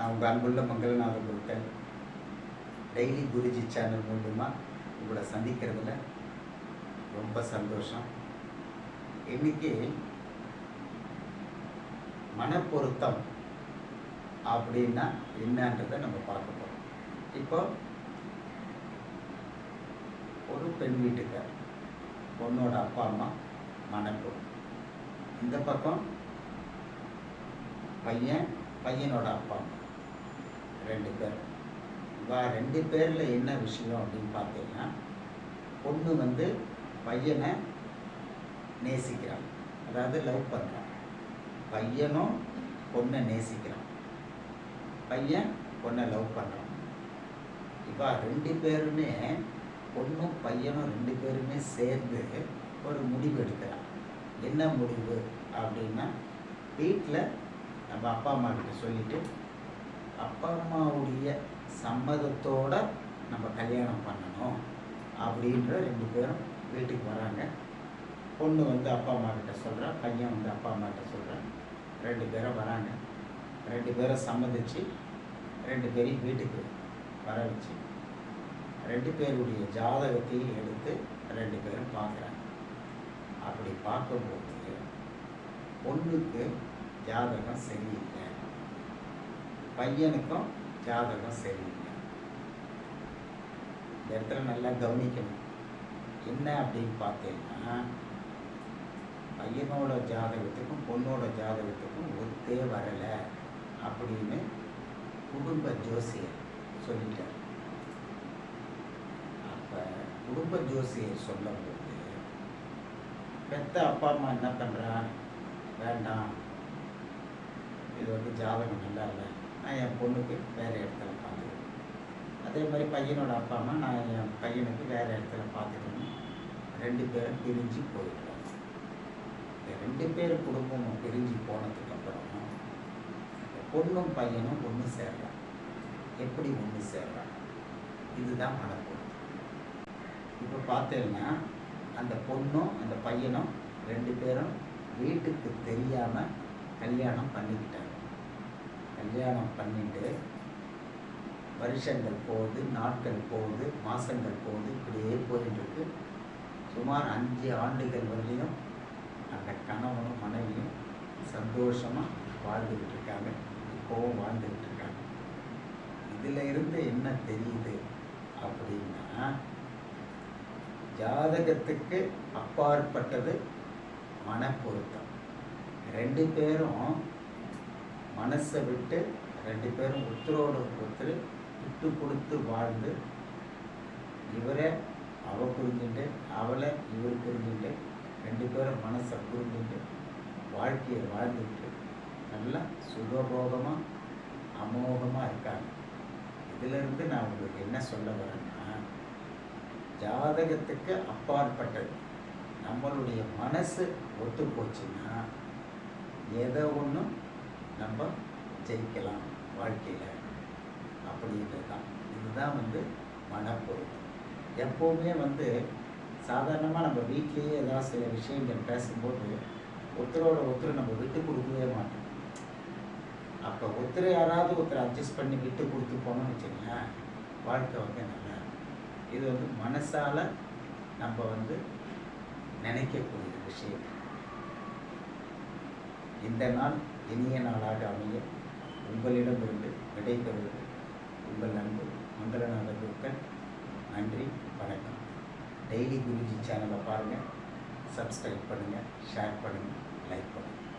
நான் உங்கள் அன்புள்ள மங்களநாதன் முருகன் டெய்லி குருஜி சேனல் மூலயமா உங்களை சந்திக்கிறதுல ரொம்ப சந்தோஷம். இன்றைக்கி மனப்பொருத்தம் அப்படின்னா என்னன்றதை நம்ம பார்க்க போகிறோம் இப்போ ஒரு பெண் வீட்டுக்கார் பொண்ணோட அப்பா அம்மா மணப்பொருத்தம் இந்த பக்கம் பையன் பையனோட அப்பா அம்மா. ரெண்டு பேர். இவா ரெண்டு பேரில் என்ன விஷயம் அப்படின்னு பார்த்தீங்கன்னா பொண்ணு வந்து பையனை நேசிக்கிறான். அதாவது லவ் பண்ணுறான் பையனும் பொண்ணை நேசிக்கிறான். பையன் பொண்ணை லவ் பண்ணுறான் இப்போ ரெண்டு பேருமே பொண்ணும் பையனும் ரெண்டு பேருமே சேர்ந்து ஒரு முடிவு எடுக்கிறான். என்ன முடிவு? அப்படின்னா வீட்டில் நம்ம அப்பா அம்மா கிட்ட சொல்லிட்டு அப்பா அம்மாவுடைய சம்மதத்தோட நம்ம கல்யாணம் பண்ணணும் அப்படின்ற ரெண்டு பேரும் வீட்டுக்கு வராங்க. பொண்ணு வந்து அப்பா அம்மா கிட்ட சொல்கிறா பையன் வந்து அப்பா அம்மா கிட்ட சொல்கிறான் ரெண்டு பேரும் வராங்க. ரெண்டு பேரும் சம்மதித்து ரெண்டு பேரையும் வீட்டுக்கு வர வச்சு ரெண்டு பேருடைய ஜாதகத்தையும் எடுத்து ரெண்டு பேரும் பார்க்குறாங்க. அப்படி பார்க்கும்போது பொண்ணுக்கு ஜாதகம் சரியில்லை. பையனுக்கும் ஜாதகம் சரியில்லை. இந்த இடத்துல நல்லா கவனிக்கணும். என்ன அப்படின்னு பார்த்தீங்கன்னா பையனோட ஜாதகத்துக்கும் பொண்ணோட ஜாதகத்துக்கும் ஒத்தே வரலை அப்படின்னு குடும்ப ஜோசியர் சொல்லிட்டார். அப்போ குடும்ப ஜோசியர் சொல்லும்போது பெத்த அப்பா அம்மா என்ன பண்ணுறான் வேண்டாம். இது வந்து ஜாதகம் நல்லா இல்லை. நான் என் பொண்ணுக்கு வேறு இடத்துல பார்த்துக்கிறேன் அதே மாதிரி பையனோட அப்பா அம்மா நான் என் பையனுக்கு வேறு இடத்துல பார்த்துக்கணும். ரெண்டு பேரும் பிரிஞ்சு போயிடுறாங்க இந்த ரெண்டு பேர் குடும்பமும் பிரிஞ்சு போனதுக்கப்புறம் பொண்ணும் பையனும் ஒன்று சேர்றான் எப்படி ஒன்று சேர்றான் இதுதான் மனப்பொருள் இப்போ பார்த்தீங்கன்னா அந்த பொண்ணும் அந்த பையனும் ரெண்டு பேரும் வீட்டுக்கு தெரியாமல் கல்யாணம் பண்ணிக்கிட்டாங்க. கல்யாணம் பண்ணிட்டு வருஷங்கள் போகுது நாட்கள் போகுது மாதங்கள் போகுது இப்படியே போயிட்டுருக்கு. சுமார் அஞ்சு ஆண்டுகள் வரலையும் அந்த கணவனும் மனைவியும் சந்தோஷமாக வாழ்ந்துக்கிட்டு இருக்காங்க. இப்போவும் வாழ்ந்துக்கிட்டு இருக்காங்க. இதில் இருந்து என்ன தெரியுது அப்படின்னா ஜாதகத்துக்கு அப்பாற்பட்டது மனப்பொருத்தம். ரெண்டு பேரும் மனசை விட்டு ரெண்டு பேரும் ஒருத்தரோட ஒருத்தர் விட்டு கொடுத்து வாழ்ந்து இவரை அவ புரிஞ்சுட்டு அவளை இவர் புரிஞ்சுட்டு ரெண்டு பேரும் மனசை புரிஞ்சுட்டு வாழ்க்கையை வாழ்ந்துட்டு நல்லா சுகபோகமாக அமோகமாக இருக்காங்க. இதிலிருந்து நான் உங்களுக்கு என்ன சொல்ல வரேன்னா ஜாதகத்துக்கு அப்பாற்பட்டது. நம்மளுடைய மனசு ஒத்து போச்சுன்னா எதை ஒன்றும் நம்ம ஜெயிக்கலாம் வாழ்க்கையில். அப்படின்றது தான் இதுதான் வந்து மனப்பொருள். எப்போவுமே வந்து சாதாரணமாக நம்ம வீட்லேயே ஏதாவது சில விஷயங்கள் பேசும்போது ஒருத்தரோட ஒருத்தர் நம்ம விட்டு கொடுக்கவே மாட்டோம். அப்போ ஒருத்தர் யாராவது ஒருத்தர் அட்ஜஸ்ட் பண்ணி விட்டு கொடுத்து போனோம்னு வச்சுக்கோங்களேன் வாழ்க்கை வந்து நல்லா இது வந்து மனசால் நம்ம வந்து நினைக்கக்கூடிய விஷயம். இந்த நாள் இனிய நாளாக அமைய உங்களிடமிருந்து விடைபெறுவது உங்கள் நண்பு மங்களநாத குருக்கள் நன்றி வணக்கம். டெய்லி குருஜி சேனலை பாருங்கள் சப்ஸ்கிரைப் பண்ணுங்கள் ஷேர் பண்ணுங்கள் லைக் பண்ணுங்கள்